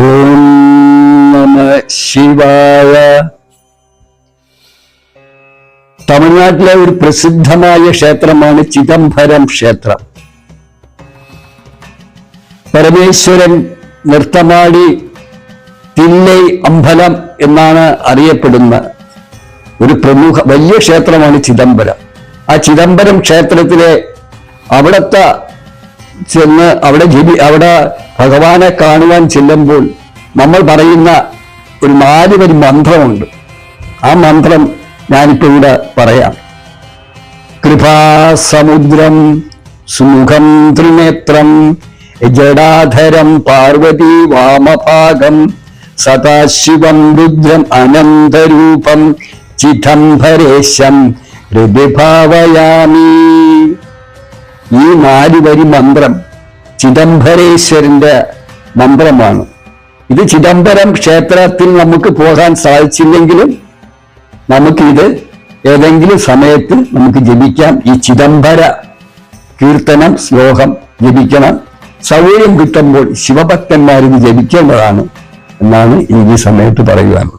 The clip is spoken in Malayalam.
ഓം നമ ശിവായ. തമിഴ്നാട്ടിലെ ഒരു പ്രസിദ്ധമായ ക്ഷേത്രമാണ് ചിദംബരം ക്ഷേത്രം. പരമേശ്വരൻ നൃത്തമാടി തില്ലൈ അമ്പലം എന്നാണ് അറിയപ്പെടുന്ന ഒരു പ്രമുഖ വലിയ ക്ഷേത്രമാണ് ചിദംബരം. ആ ചിദംബരം ക്ഷേത്രത്തിലെ അവിടത്തെ ചെന്ന് അവിടെ ജപി അവിടെ ഭഗവാനെ കാണുവാൻ ചെല്ലുമ്പോൾ നമ്മൾ പറയുന്ന ഒരു നാല് വരി മന്ത്രമുണ്ട്. ആ മന്ത്രം ഞാനിപ്പോ ഇവിടെ പറയാം. കൃപാസമുദ്രം സുമുഖം ത്രിനേത്രം ജടാധരം പാർവതി വാമഭാഗം സദാശിവം രുദ്രം അനന്തരൂപം ചിദംബരേശം ഹൃദിഭാവയാമി ഈ നാല് വരി മന്ത്രം ചിദംബരേശ്വരന്റെ മന്ത്രമാണ് ഇത് ചിദംബരം ക്ഷേത്രത്തിൽ നമുക്ക് പോകാൻ സാധിച്ചില്ലെങ്കിലും നമുക്കിത് ഏതെങ്കിലും സമയത്ത് നമുക്ക് ജപിക്കാം. ഈ ചിദംബര കീർത്തനം ശ്ലോകം ജപിക്കണം. സൗകര്യം കിട്ടുമ്പോൾ ശിവഭക്തന്മാരിത് ജപിക്കേണ്ടതാണ് എന്നാണ് ഈ സമയത്ത് പറയുവാനുള്ളത്.